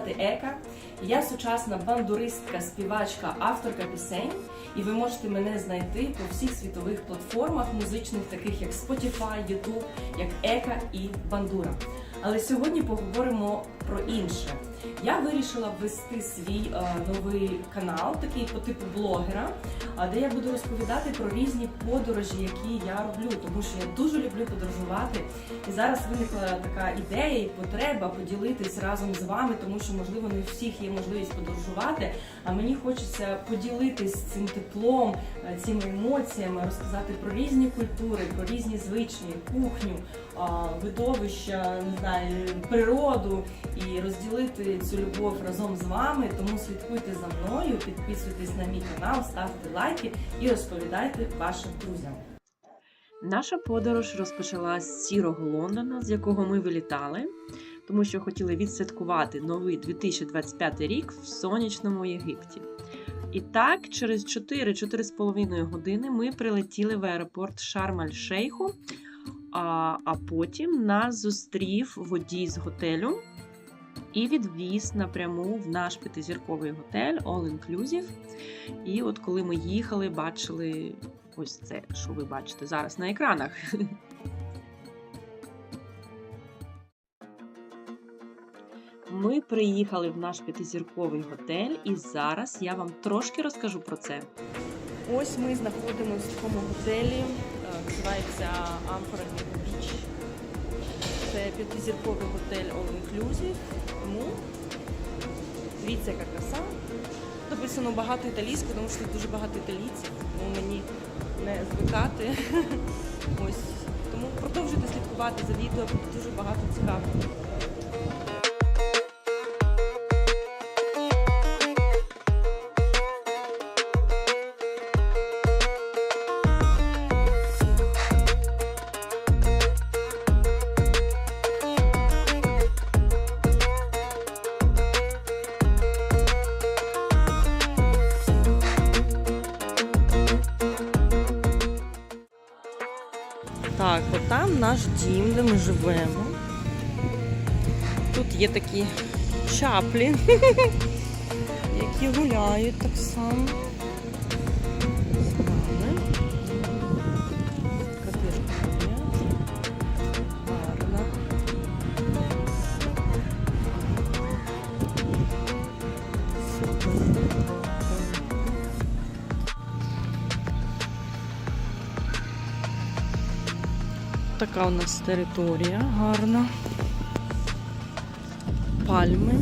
звати Ека, я сучасна бандуристка, співачка, авторка пісень, і ви можете мене знайти по всіх світових платформах музичних, таких як Spotify, YouTube, як Ека і Бандура. Але сьогодні поговоримо про інше. Я вирішила ввести свій е, новий канал, такий по типу блогера, де я буду розповідати про різні подорожі, які я роблю, тому що я дуже люблю подорожувати. І зараз виникла така ідея і потреба поділитись разом з вами, тому що можливо не у всіх є можливість подорожувати. А мені хочеться поділитись цим теплом, е, цими емоціями, розказати про різні культури, про різні звичаї, кухню, видовища, не знаю, природу і розділити цю любов разом з вами. Тому слідкуйте за мною, підписуйтесь на мій канал, ставте лайки і розповідайте вашим друзям. Наша подорож розпочалась з сірого Лондона, з якого ми вилітали, тому що хотіли відсвяткувати новий 2025 рік в сонячному Єгипті. І так, через 4-4,5 години ми прилетіли в аеропорт Шарм-аль-Шейху, а, а потім нас зустрів водій з готелю і відвіз напряму в наш п'ятизірковий готель All Inclusive. І от коли ми їхали, бачили ось це, що ви бачите зараз на екранах. Ми приїхали в наш п'ятизірковий готель, і зараз я вам трошки розкажу про це. Ось ми знаходимося в такому готелі, називається Amphora Beach. Це п'ятизірковий готель All Inclusive. Тому дивіться, яка. Написано багато італійською, тому що тут дуже багато італійців, тому мені не звикати. Ось. Тому продовжуйте слідкувати за відео, буде дуже багато цікавого. Живемо. Тут є такі чаплі, які гуляють так само. Така у нас територія гарна. Пальми.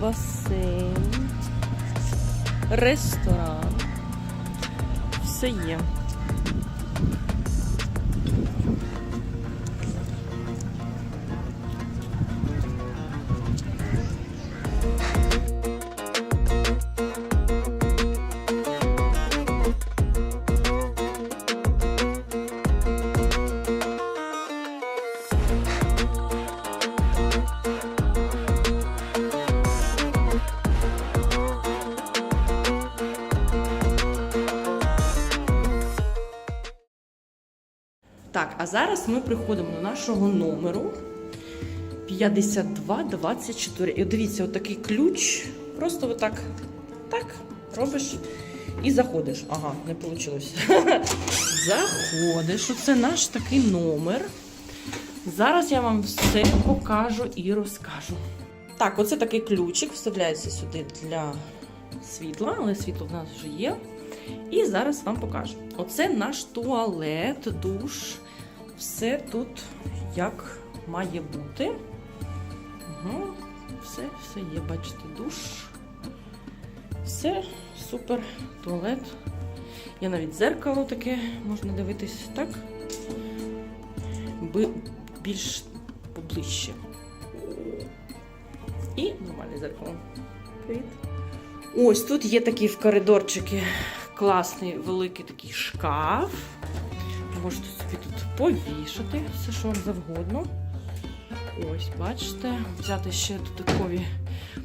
Басейн. Ресторан. Все є. Зараз ми приходимо до нашого номеру 5224. І дивіться, отакий ключ. Просто отак так робиш і заходиш. Ага, не вийшло. Заходиш. Оце наш такий номер. Зараз я вам все покажу і розкажу. Так, оце такий ключик вставляється сюди для світла, але світло в нас вже є. І зараз вам покажу. Оце наш туалет, душ. Все тут як має бути. Угу. Все, все є, бачите, душ. Все, супер, туалет. Є навіть дзеркало таке, можна дивитись так. Би- більш поближче. І нормальне зеркало. Привіт. Ось тут є такі в коридорчики класний великий такий шкаф. Можете собі тут повішати все, що вам завгодно. Ось, бачите, взяти ще додаткові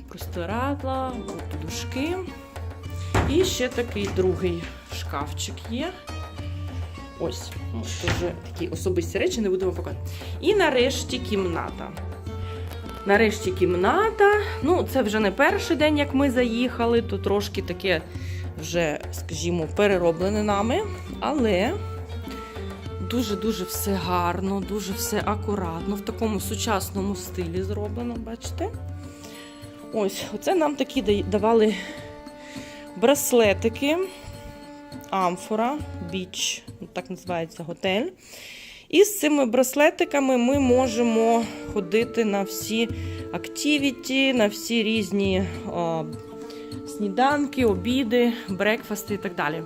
простирадла, подушки. І ще такий другий шкафчик є. Ось, це вже такі особисті речі, не будемо показувати. І нарешті кімната. Нарешті кімната. Ну, це вже не перший день, як ми заїхали, то трошки таке вже, скажімо, перероблене нами. Але дуже-дуже все гарно, дуже все акуратно, в такому сучасному стилі зроблено, бачите? Ось, оце нам такі давали браслетики. Амфора, біч, так називається готель. І з цими браслетиками ми можемо ходити на всі активіті, на всі різні о, сніданки, обіди, брекфасти і так далі.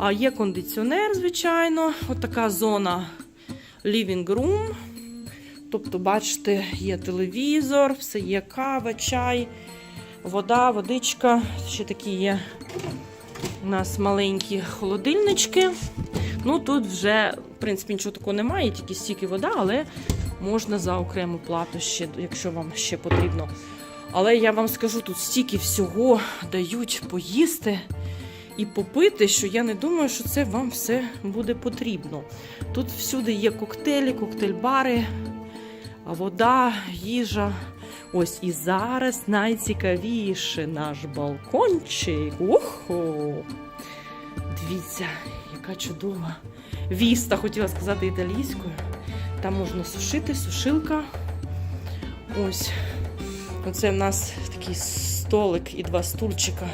А є кондиціонер, звичайно, от така зона living room. Тобто, бачите, є телевізор, все є кава, чай, вода, водичка. Ще такі є у нас маленькі холодильнички. Ну тут вже, в принципі, нічого такого немає, тільки стільки вода, але можна за окрему плату ще, якщо вам ще потрібно. Але я вам скажу, тут стільки всього дають поїсти і попити, що я не думаю, що це вам все буде потрібно. Тут всюди є коктейлі, коктейль-бари, вода, їжа. Ось і зараз найцікавіше наш балкончик. Охо! Дивіться, яка чудова віста, хотіла сказати італійською. Там можна сушити, сушилка. Ось. Оце в нас такий столик і два стульчика,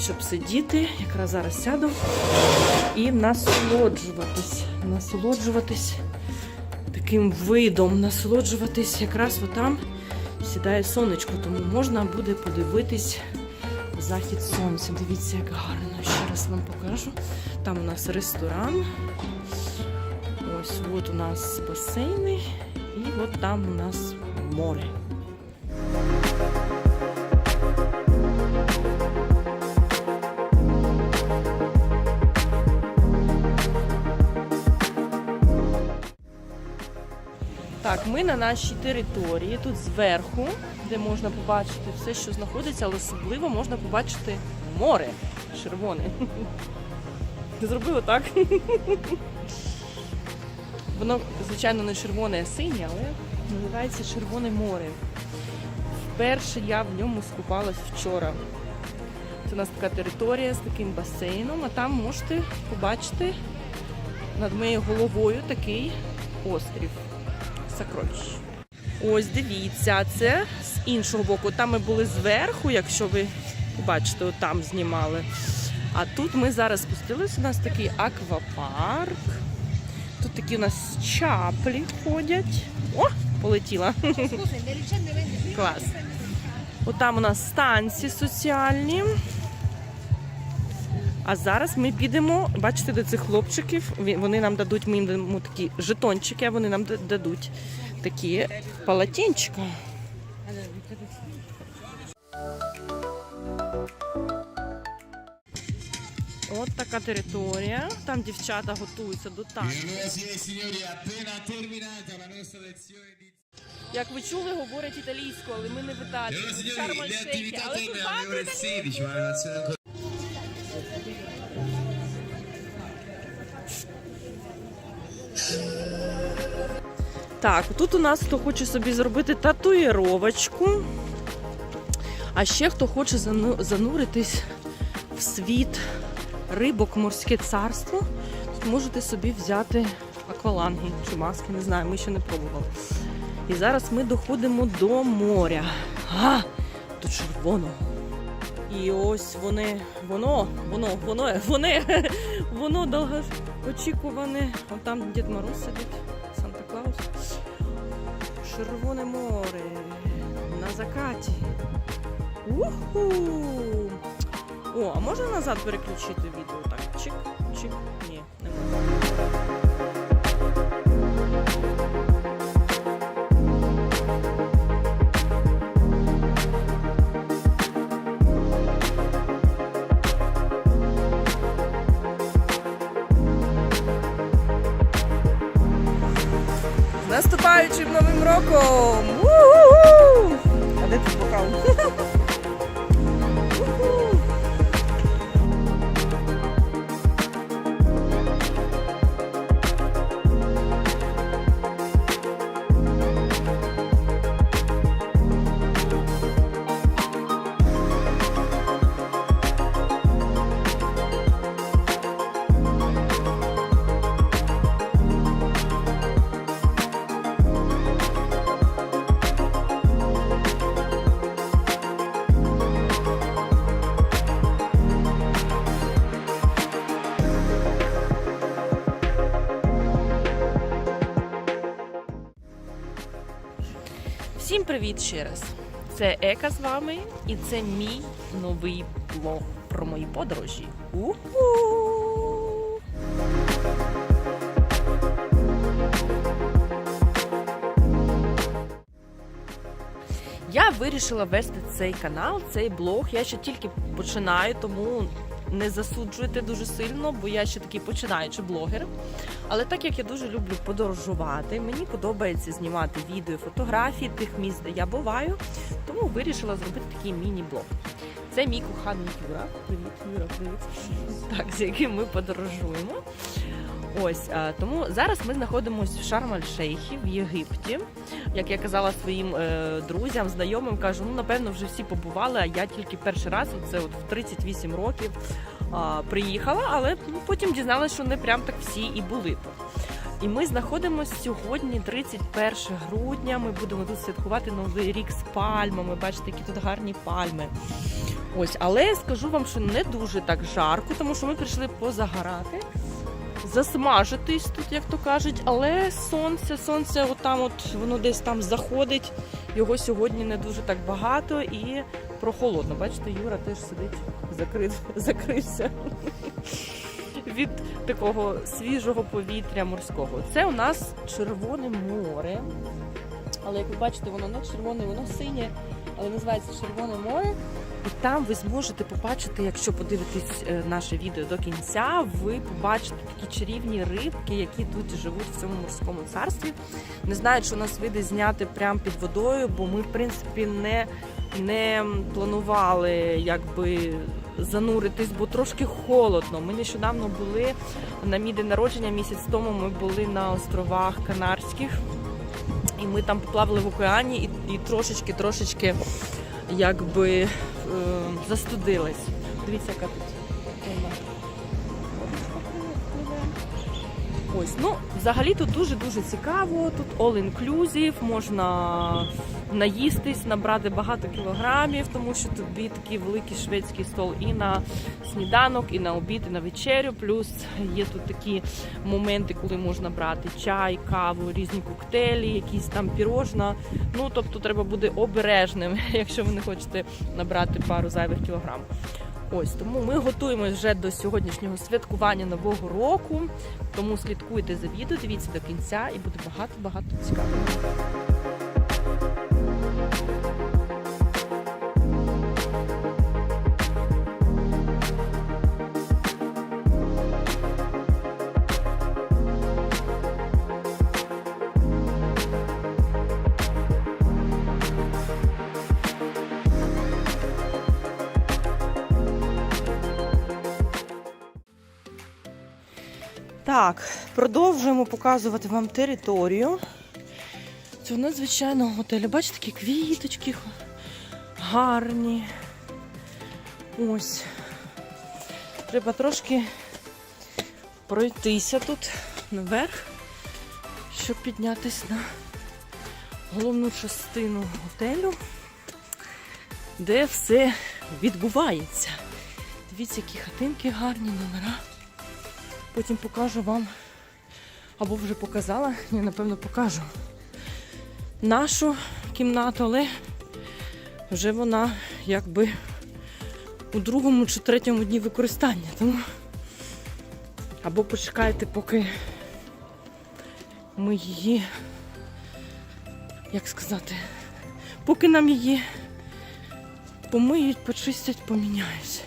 щоб сидіти. Якраз зараз сяду і насолоджуватись. Насолоджуватись таким видом, насолоджуватись якраз отам сідає сонечко, тому можна буде подивитись захід сонця. Дивіться, як гарно. Ще раз вам покажу. Там у нас ресторан. Ось от у нас басейни, і от там у нас море. Так, ми на нашій території, тут зверху, де можна побачити все, що знаходиться, але особливо можна побачити море червоне. Зробила так? Воно, звичайно, не червоне, а синє, але називається Червоне море. Вперше я в ньому скупалась вчора. Це у нас така територія з таким басейном, а там можете побачити над моєю головою такий острів. Сокровищ. Ось дивіться, це з іншого боку. Там ми були зверху, якщо ви бачите, там знімали. А тут ми зараз спустились. У нас такий аквапарк. Тут такі у нас чаплі ходять. О, полетіла. Клас. Отам у нас станції соціальні. А зараз ми підемо, бачите, до цих хлопчиків. Вони нам дадуть, ми їм дамо такі жетончики, а вони нам дадуть такі полотенчика. От така територія. Там дівчата готуються до di Як ви чули, говорять італійською, але ми не в Італії. Але тут багато Так, тут у нас хто хоче собі зробити татуїровочку. А ще хто хоче зануритись в світ рибок морське царство, тут можете собі взяти акваланги чи маски, не знаю, ми ще не пробували. І зараз ми доходимо до моря. А, до червоного. І ось вони, воно, воно, воно, вони, воно довго очікуване. Там Дід Мороз сидить. Червоне море на закаті. Уху! О, а можна назад переключити відео? Так, чик, Всім привіт ще раз! Це Ека з вами, і це мій новий блог про мої подорожі. У-ху! Я вирішила вести цей канал, цей блог. Я ще тільки починаю, тому не засуджуйте дуже сильно, бо я ще такий починаючий блогер. Але так як я дуже люблю подорожувати, мені подобається знімати відео, фотографії тих місць, де я буваю, тому вирішила зробити такий міні-блог. Це мій коханий Юра. Привіт, Юра, привіт. Так, з яким ми подорожуємо. Ось тому зараз ми знаходимося в Шарм-аль-Шейхі в Єгипті. Як я казала своїм е, друзям, знайомим, кажу, ну напевно вже всі побували, а я тільки перший раз, це от в 38 років приїхала, але ну, потім дізналася, що не прям так всі і були тут. І ми знаходимося сьогодні, 31 грудня. Ми будемо тут святкувати новий рік з пальмами. Бачите, які тут гарні пальми. Ось, але скажу вам, що не дуже так жарко, тому що ми прийшли позагорати, засмажитись тут, як то кажуть. Але сонце, сонце, отам, от воно десь там заходить. Його сьогодні не дуже так багато і прохолодно. Бачите, Юра теж сидить, закрив, закрився від такого свіжого повітря морського. Це у нас Червоне море. Але як ви бачите, воно не червоне, воно синє, але називається Червоне море. І там ви зможете побачити, якщо подивитесь е, наше відео до кінця, ви побачите такі чарівні рибки, які тут живуть в цьому морському царстві. Не знаю, у нас вийде зняти прямо під водою, бо ми, в принципі, не, не планували якби зануритись, бо трошки холодно. Ми нещодавно були на мій день народження місяць тому. Ми були на островах Канарських, і ми там поплавали в океані і, і трошечки, трошечки якби е, застудились. Дивіться, яка тут. Ось, ну, взагалі тут дуже-дуже цікаво. Тут all-inclusive, можна наїстись, набрати багато кілограмів, тому що тобі такий великий шведський стол і на сніданок, і на обід, і на вечерю. Плюс є тут такі моменти, коли можна брати чай, каву, різні коктейлі, якісь там пірожна. Ну тобто треба бути обережним, якщо ви не хочете набрати пару зайвих кілограм. Ось тому ми готуємось вже до сьогоднішнього святкування нового року. Тому слідкуйте за відео, дивіться до кінця і буде багато-багато цікавого. Так, продовжуємо показувати вам територію цього надзвичайного готелю. Бачите, такі квіточки гарні. Ось. Треба трошки пройтися тут наверх, щоб піднятися на головну частину готелю, де все відбувається. Дивіться, які хатинки гарні, номера. Потім покажу вам, або вже показала, ні, напевно, покажу нашу кімнату, але вже вона якби у другому чи третьому дні використання. Тому або почекайте, поки ми її, як сказати, поки нам її помиють, почистять, поміняють.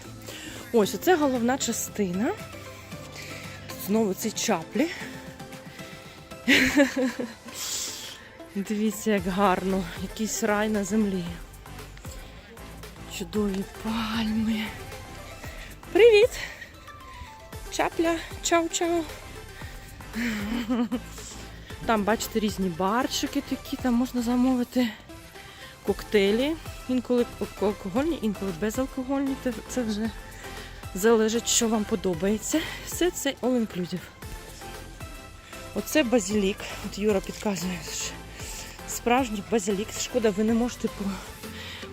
Ось, оце головна частина. Знову ці чаплі. Дивіться, як гарно. Якийсь рай на землі. Чудові пальми. Привіт! Чапля, чау-чау. Там, бачите, різні барчики такі, там можна замовити коктейлі. Інколи алкогольні, інколи безалкогольні. Це- вже залежить, що вам подобається. Все це all inclusive. Оце базилік. От Юра підказує. що Справжній базилік. Шкода, ви не можете по-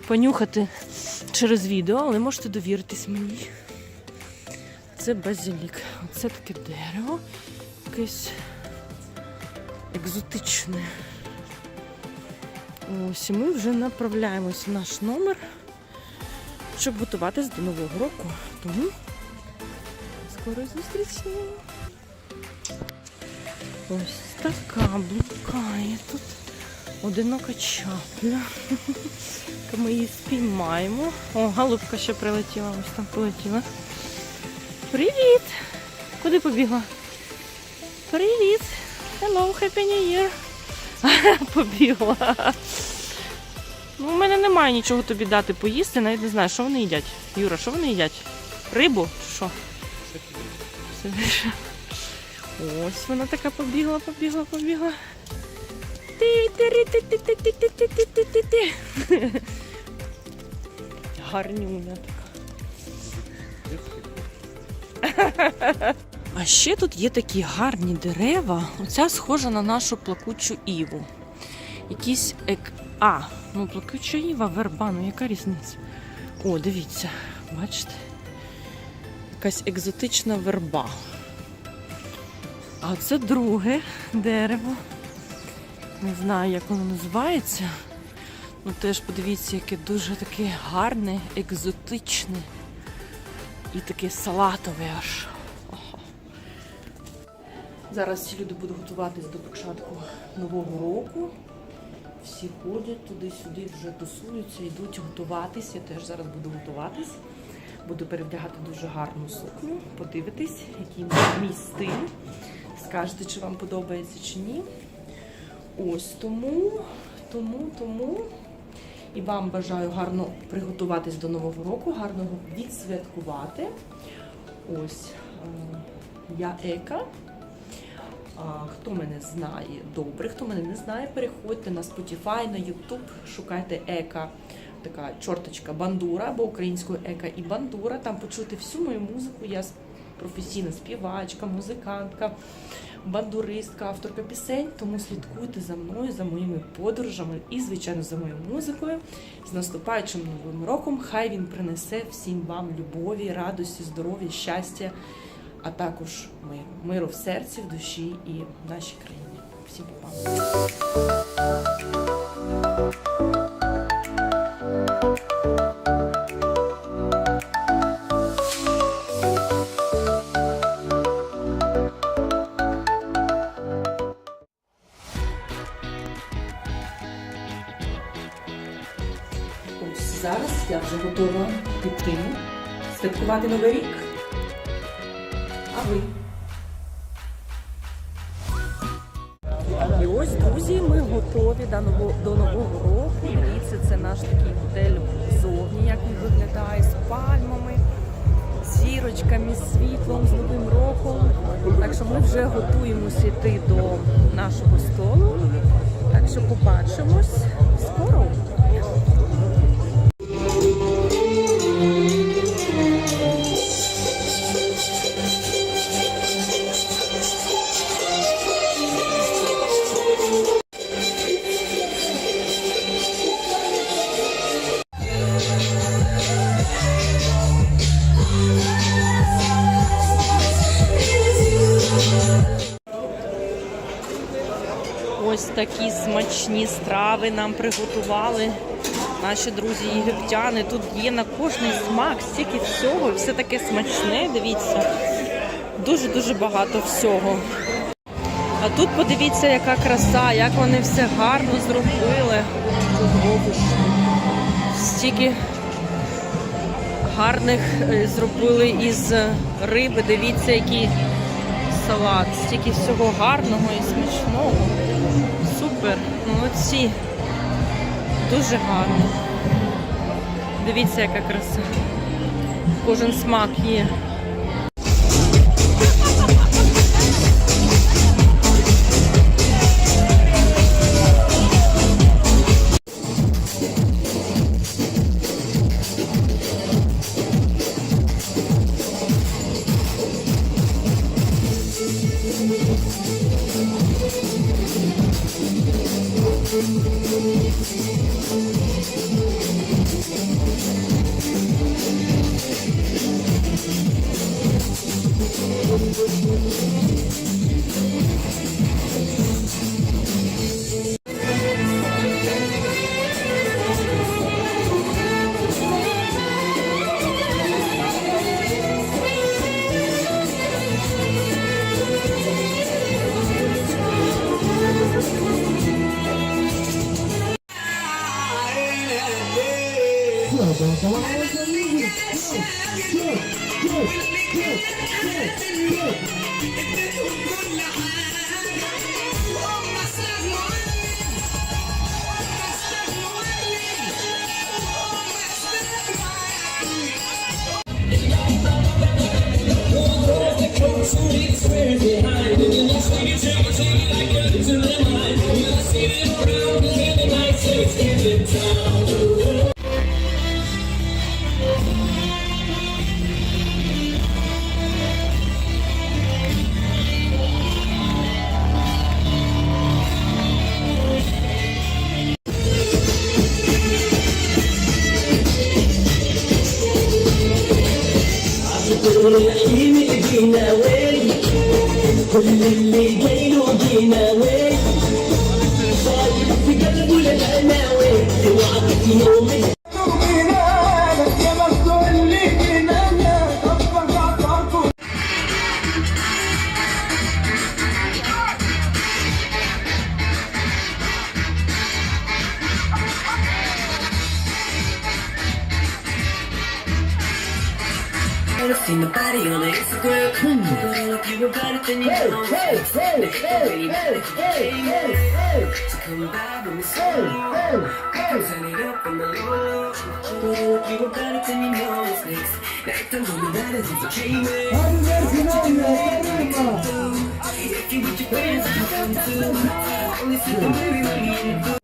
понюхати через відео, але можете довіритись мені. Це базилік. Оце таке дерево. Якесь екзотичне. Ось і ми вже направляємось в наш номер, щоб готуватись до Нового року. Тому скоро зустрічі. Ось така блукає тут. Одинока чапля. То ми її спіймаємо. О, голубка ще прилетіла, ось там полетіла. Привіт! Куди побігла? Привіт! Hello, Happy New Year! Побігла. Ну, у мене немає нічого тобі дати поїсти, навіть не знаю, що вони їдять. Юра, що вони їдять? Рибу? Що? Ось вона така побігла, побігла, побігла. ти ти ти ти ти ти ти ти ти ти ти Гарнюня така. А ще тут є такі гарні дерева. Оця схожа на нашу плакучу іву. Якісь ек... А, ну плакуча іва, верба, ну яка різниця? О, дивіться, бачите? Якась екзотична верба. А це друге дерево. Не знаю, як воно називається. Ну теж подивіться, яке дуже таке гарне, екзотичне і таке салатове аж. Зараз всі люди будуть готуватись до початку нового року. Всі ходять туди-сюди, вже тусуються, йдуть готуватись. Я теж зараз буду готуватись. Буду перевдягати дуже гарну сукню, подивитись, який мій стиль. Скажете, чи вам подобається чи ні. Ось тому, тому, тому. І вам бажаю гарно приготуватись до Нового року, гарно відсвяткувати. Ось е, я Ека. Хто мене знає добре, хто мене не знає, переходьте на Spotify, на YouTube, шукайте Ека, така чорточка бандура або українською Ека і бандура. Там почути всю мою музику. Я професійна співачка, музикантка, бандуристка, авторка пісень. Тому слідкуйте за мною, за моїми подорожами і, звичайно, за моєю музикою. З наступаючим новим роком. Хай він принесе всім вам любові, радості, здоров'я, щастя а також миру. Миру в серці, в душі і в нашій країні. Всім па-па. Зараз я вже готова піти святкувати новий рік. Ми готові до нового, року. Дивіться, це наш такий готель зовні, як він виглядає, з пальмами, з зірочками, з світлом, з новим роком. Так що ми вже готуємося йти до нашого столу. Так що побачимось Ось такі смачні страви нам приготували наші друзі єгиптяни. Тут є на кожний смак стільки всього, все таке смачне. Дивіться, дуже-дуже багато всього. А тут подивіться, яка краса, як вони все гарно зробили. Стільки гарних е, зробили із риби. Дивіться, який салат. Стільки всього гарного і смачного. Супер, молодці. Дуже гарно. Дивіться, яка краса. Кожен смак є. Never seen nobody on the Instagram. People look you about it, then you know I'm fixed. They can't really manage the game. So come by, but we slow. Turn it up on the low. People look you about it, then you know what's next. Nighttime on the night is just a dream. I'm just gonna let you know. If you with your friends, you come too. Only see the way we really